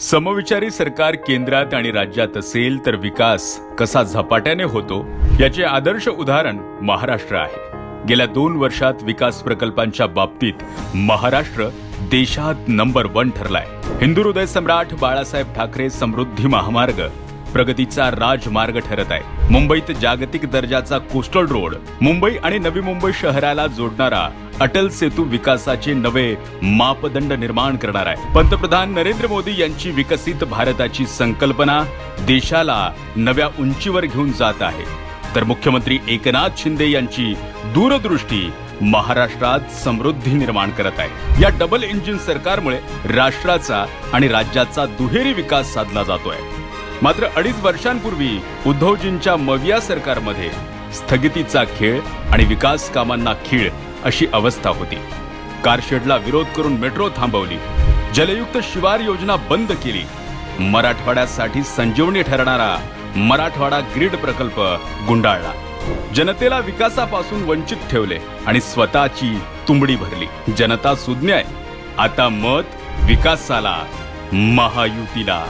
समविचारी सरकार केंद्रात आणि राज्यात असेल तर विकास कसा झपाट्याने होतो याचे आदर्श उदाहरण महाराष्ट्र आहे. गेल्या दोन वर्षात विकास प्रकल्पांच्या बाबतीत महाराष्ट्र देशात नंबर वन ठरलाय. हिंदू हृदय सम्राट बाळासाहेब ठाकरे समृद्धी महामार्ग प्रगतीचा राजमार्ग ठरत आहे. मुंबईत जागतिक दर्जाचा कोस्टल रोड मुंबई आणि नवी मुंबई शहराला जोडणारा अटल सेतू विकासाचे नवे मापदंड निर्माण करणार आहे. पंतप्रधान नरेंद्र मोदी यांची विकसित भारताची संकल्पना देशाला नव्या उंचीवर घेऊन जात आहे. तर मुख्यमंत्री एकनाथ शिंदे यांची दूरदृष्टी महाराष्ट्रात समृद्धी निर्माण करत आहे. या डबल इंजिन सरकारमुळे राष्ट्राचा आणि राज्याचा दुहेरी विकास साधला जातोय. मात्र अडीच वर्षांपूर्वी उद्धवजींच्या मविया सरकारमध्ये स्थगितीचा खेळ आणि विकास कामांना खीळ अशी अवस्था होती. कारशेडला विरोध करून मेट्रो थांबवली. जलयुक्त शिवार योजना बंद केली. मराठवाड्यासाठी संजीवनी ठरणारा मराठवाडा ग्रीड प्रकल्प गुंडाळला. जनतेला विकासापासून वंचित ठेवले आणि स्वतःची तुंबडी भरली. जनता सुज्ञ आहे. आता मत विकासाला महायुतीला.